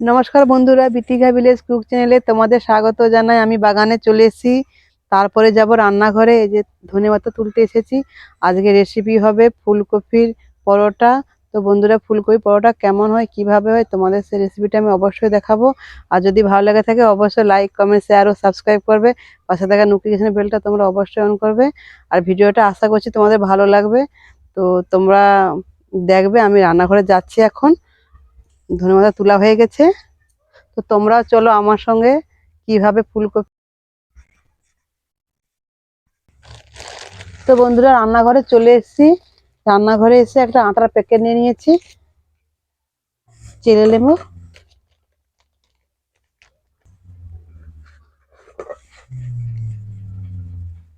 নমস্কার বন্ধুরা, বিতিঘা village cook চ্যানেলে তোমাদের স্বাগত জানাই। আমি বাগানে চলে এসেছি। তারপরে যাব রান্নাঘরে, এই যে ধনে পাতা তুলতে এসেছি। আজকে রেসিপি হবে ফুলকপির পরোটা। তো বন্ধুরা ফুলকপি পরোটা কেমন হয়, কীভাবে হয়, তোমাদের সেই রেসিপিটা আমি অবশ্যই দেখাবো। আর যদি ভালো লাগে থাকে, অবশ্যই লাইক কমেন্ট শেয়ার ও সাবস্ক্রাইব করবে। পাশে থাকা নোটিফিকেশন বেলটা তোমরা অবশ্যই অন করবে। আর ভিডিওটা আশা করছি তোমাদের ভালো লাগবে। তো তোমরা দেখবে, আমি রান্নাঘরে যাচ্ছি এখন। ধন্যবাদ তোলা হয়ে গেছে। তো তোমরাও চলো আমার সঙ্গে কীভাবে ফুলকপি তো বন্ধুরা, রান্নাঘরে চলে এসেছি। রান্নাঘরে এসে একটা আটার প্যাকেট নিয়ে নিয়েছি। চেলে নেব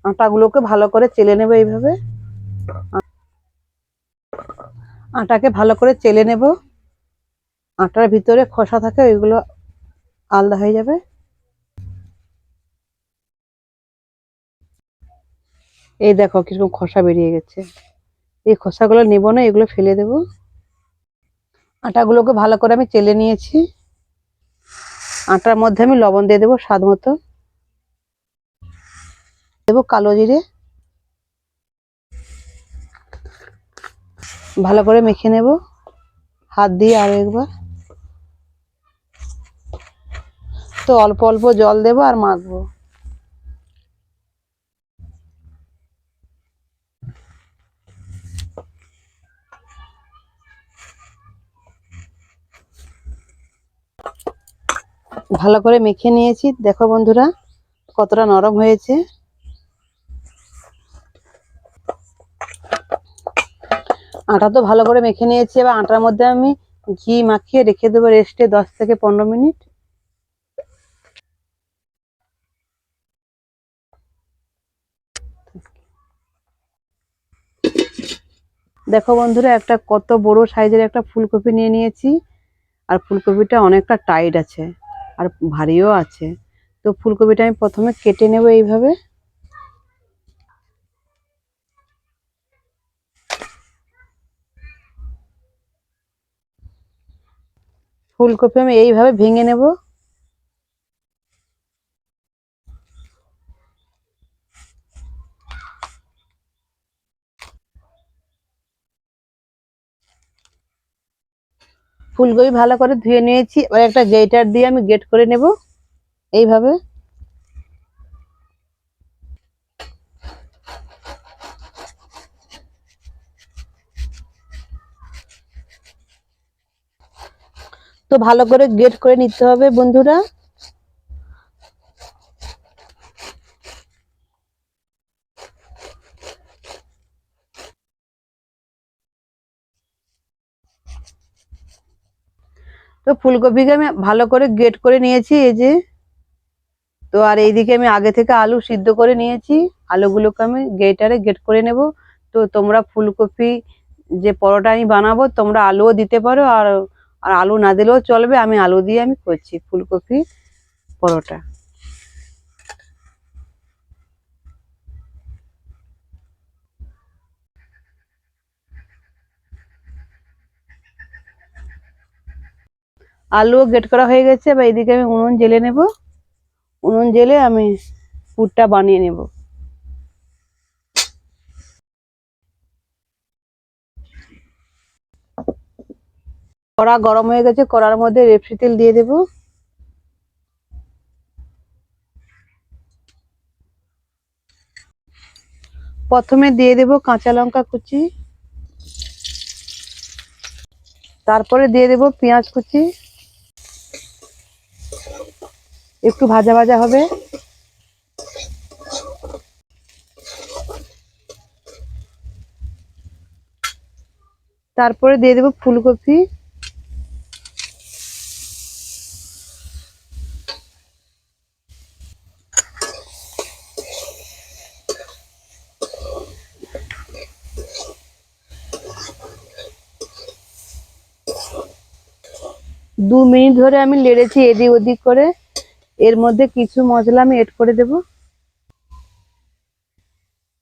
আটাগুলোকে ভালো করে চেলে নেব এইভাবে। আটাকে ভালো করে চেলে নেব। আটার ভিতরে খোসা থাকে, ওইগুলো আলাদা হয়ে যাবে। এই দেখো কীরকম খোসা বেরিয়ে গেছে। এই খোসাগুলো নেব না, এগুলো ফেলে দেব। আটাগুলোকে ভালো করে আমি চেলে নিয়েছি। আটার মধ্যে আমি লবণ দিয়ে দেবো স্বাদ মতো। দেবো কালো জিরে। ভালো করে মেখে নেব। হাত দিয়ে আরও একবার। তো অল্প অল্প জল দেবো আর মাখবো। ভালো করে মেখে নিয়েছি। দেখো বন্ধুরা, কতটা নরম হয়েছে। আটা তো ভালো করে মেখে নিয়েছি। এবার আটার মধ্যে আমি ঘি মাখিয়ে রেখে দেবো রেস্টে দশ থেকে পনেরো মিনিট। দেখো বন্ধুরা, একটা কত বড় সাইজের একটা ফুলকপি নিয়ে নিয়েছি। আর ফুলকপিটা অনেকটা টাইট আছে আর ভারীও আছে। তো ফুলকপিটা আমি প্রথমে কেটে নেব এইভাবে। ফুলকপি আমি এইভাবে ভেঙে নেব। ফুলকপি ভালো করে ধুয়ে নিয়েছি। এবার একটা গেটার দিয়ে আমি গেট করে নেব। এইভাবে। তো ভালো করে গেট করে নিতে হবে বন্ধুরা। তো ফুলকপিকে আমি ভালো করে গেট করে নিয়েছি, এই যে। তো আর এইদিকে আমি আগে থেকে আলু সিদ্ধ করে নিয়েছি, আলুগুলোকে আমি গেটারে গেট করে নেব। তো তোমরা ফুলকপি যে পরোটা আমি বানাবো, তোমরা আলুও দিতে পারো, আর আর আলু না দিলেও চলবে, আমি আলু দিয়ে আমি করছি ফুলকপি পরোটা। আলুও গেট করা হয়ে গেছে বা এদিকে আমি উনুন জেলে নেব। উনুন জেলে আমি পুরটা বানিয়ে নেব। কড়া গরম হয়ে গেছে, কড়ার মধ্যে রেপসি তেল দিয়ে দেব। প্রথমে দিয়ে দেব কাঁচা লঙ্কা কুচি। তারপরে দিয়ে দেব পেঁয়াজ কুচি। একটু ভাজা ভাজা হবে। তারপরে দিয়ে দেব ফুলকপি। দু মিনিট ধরে আমি লেড়েছি এদিক ওদিক করে। এর মধ্যে কিছু মশলা আমি এড করে দেব।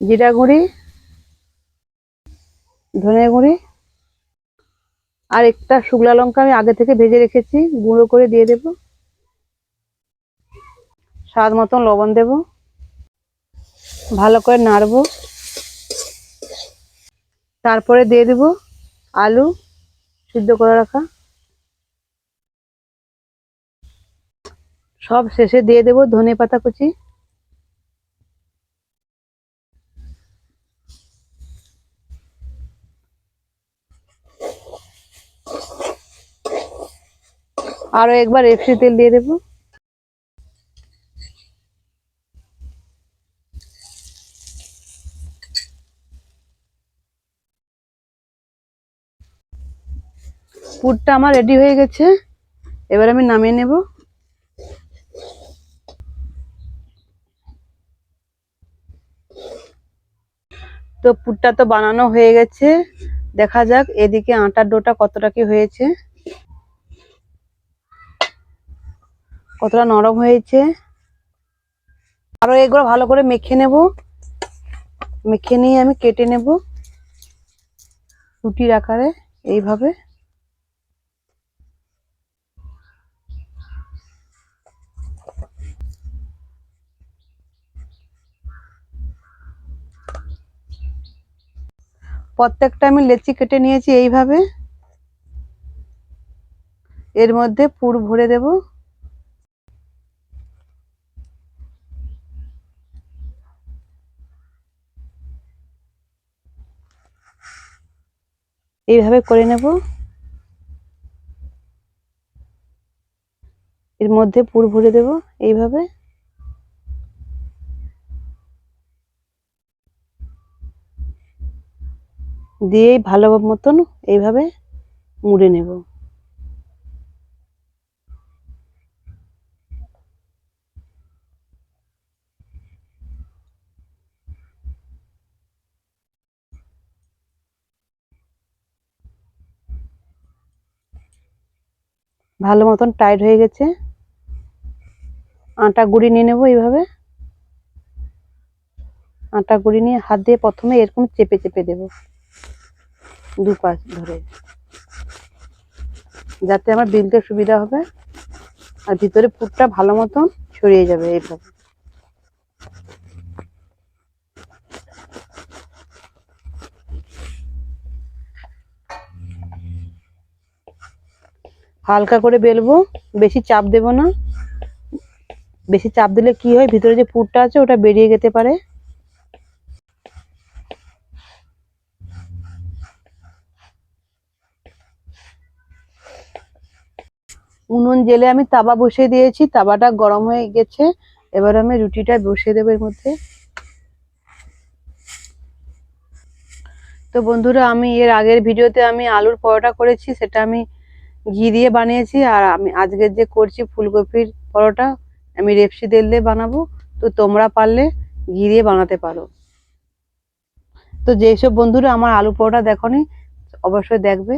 জিরা গুঁড়ি, ধনে গুঁড়ি, আর একটা শুকলা লঙ্কা আমি আগে থেকে ভেজে রেখেছি, গুঁড়ো করে দিয়ে দেব। স্বাদ মতন লবণ দেব। ভালো করে নাড়বো। তারপরে দিয়ে দেব আলু সিদ্ধ করে রাখা। সব শেষে দিয়ে দেব ধনে পাতা কুচি। আরও একবার এফসি তেল দিয়ে দেবো। পুরটা আমার রেডি হয়ে গেছে। এবার আমি নামিয়ে নেব। তো পুটটা তো বানানো হয়ে গেছে। দেখা যাক এদিকে আটার ডোটা কতটা কি হয়েছে। কতটা নরম হয়েছে। আরও এগুলো ভালো করে মেখে নেব। মেখে নিয়ে আমি কেটে নেব। রুটির আকারে এইভাবে। প্রত্যেকটা আমি লেচি কেটে নিয়েছি এইভাবে। এর মধ্যে পুর ভরে দেব। এইভাবে করে নেব। এর মধ্যে পুর ভরে দেব এইভাবে। দিয়ে ভালো মতন এইভাবে মুড়ে নেব। ভালো মতন টাইট হয়ে গেছে। আটা গুঁড়ি নিয়ে নেব এইভাবে। আটা গুঁড়ি নিয়ে হাত দিয়ে প্রথমে এরকম চেপে চেপে দেব। দু পাশ ধরে। যাতে আমার বিলতে সুবিধা হবে আর ভিতরে পুরটা ভালো মতন ছড়িয়ে যাবে এইভাবে। হালকা করে বেলবো, বেশি চাপ দেব না। বেশি চাপ দিলে কি হয়, ভিতরে যে পুরটা আছে ওটা বেরিয়ে যেতে পারে। উনুন জেলে আমি তাবা বসিয়ে দিয়েছি, তাবাটা গরম হয়ে গেছে। এবার আমি রুটিটা বসিয়ে দেবো এর মধ্যে। তো বন্ধুরা, আমি এর আগের ভিডিওতে আমি আলুর পরোটা করেছি, সেটা আমি ঘি দিয়ে বানিয়েছি, আর আমি আজকের যে করছি ফুলকপির পরোটা, আমি রেপসি তেল দিয়ে বানাবো। তো তোমরা পারলে ঘি দিয়ে বানাতে পারো। তো যেসব বন্ধুরা আমার আলু পরোটা দেখনি, অবশ্যই দেখবে।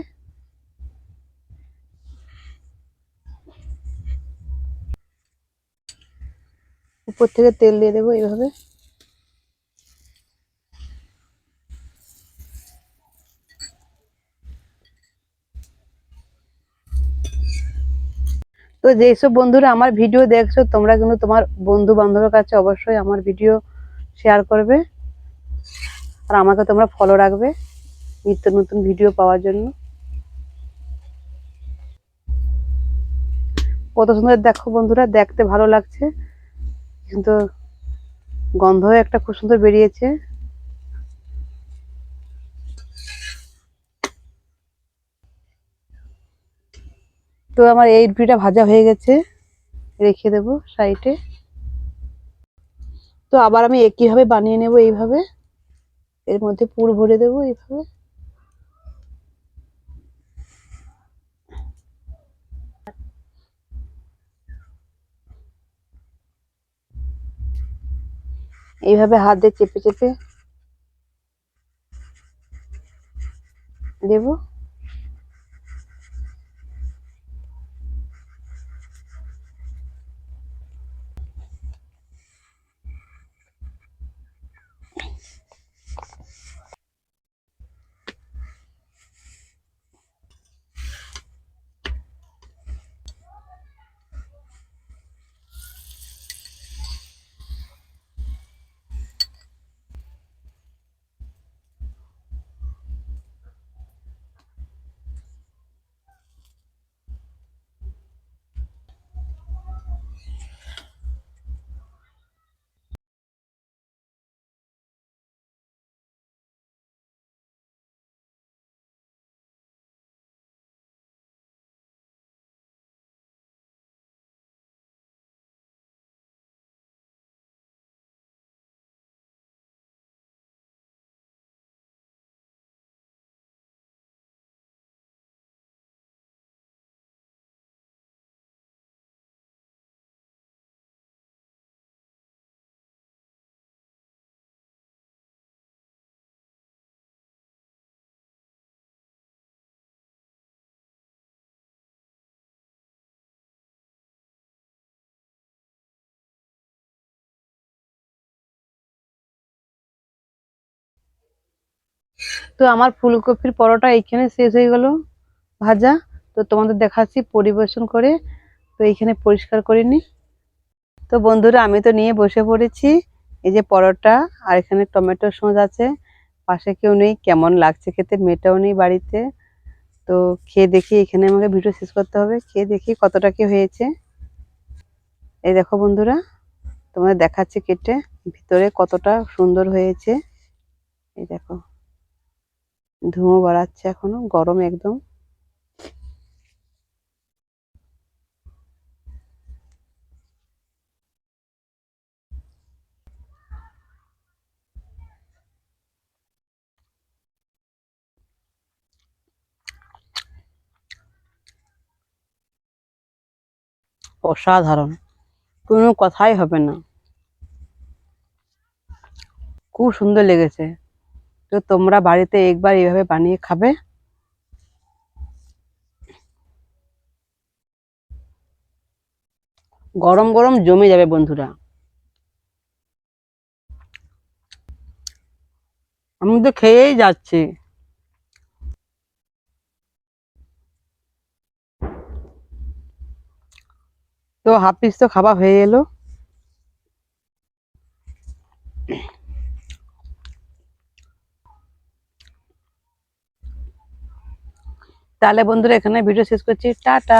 উপর থেকে তেল দিয়ে দেবো এইভাবে। তো যেসব বন্ধুরা আমার ভিডিও দেখছ, তোমরা কিন্তু তোমার বন্ধু বান্ধবের কাছে অবশ্যই আমার ভিডিও শেয়ার করবে। আর আমাকে তোমরা ফলো রাখবে নিত্য নতুন ভিডিও পাওয়ার জন্য। কত সুন্দর দেখো বন্ধুরা, দেখতে ভালো লাগছে। কিন্তু গন্ধ একটা খুব সুন্দর বেরিয়েছে। তো আমার এই রুটিটা ভাজা হয়ে গেছে, রেখে দেব সাইডে। তো আবার আমি একইভাবে বানিয়ে নেব এইভাবে? এর মধ্যে পুর ভরে দেব এইভাবে। এইভাবে হাত দিয়ে চেপে চেপে দেব। তো আমার ফুলকপির পরোটা এইখানে শেষ হয়ে গেল ভাজা। তো তোমাদের দেখাচ্ছি পরিবেশন করে। তো এইখানে পরিষ্কার করে নি। তো বন্ধুরা, আমি তো নিয়ে বসে পড়েছি। এই যে পরোটা আর এখানে টমেটো সস আছে। পাশে কেউ নেই, কেমন লাগছে খেতে মেয়েটাও নেই বাড়িতে। তো খেয়ে দেখি এখানে আমাকে ভিডিও শেষ করতে হবে। খেয়ে দেখি কতটা কি হয়েছে। এই দেখো বন্ধুরা, তোমাদের দেখাচ্ছে কেটে ভিতরে কতটা সুন্দর হয়েছে। এই দেখো। ধুঁয়ো বাড়াচ্ছে এখনও গরম একদম। অসাধারণ কোনো কথাই হবে না। খুব সুন্দর লেগেছে। তো তোমরা বাড়িতে একবার এইভাবে বানিয়ে খাবে। গরম গরম জমে যাবে বন্ধুরা। আমি তো খেয়েই যাচ্ছি। তো হাফ পিস তো খাওয়া হয়ে এলো। তাহলে বন্ধুরা এখানে ভিডিও শেষ করছি। টাটা।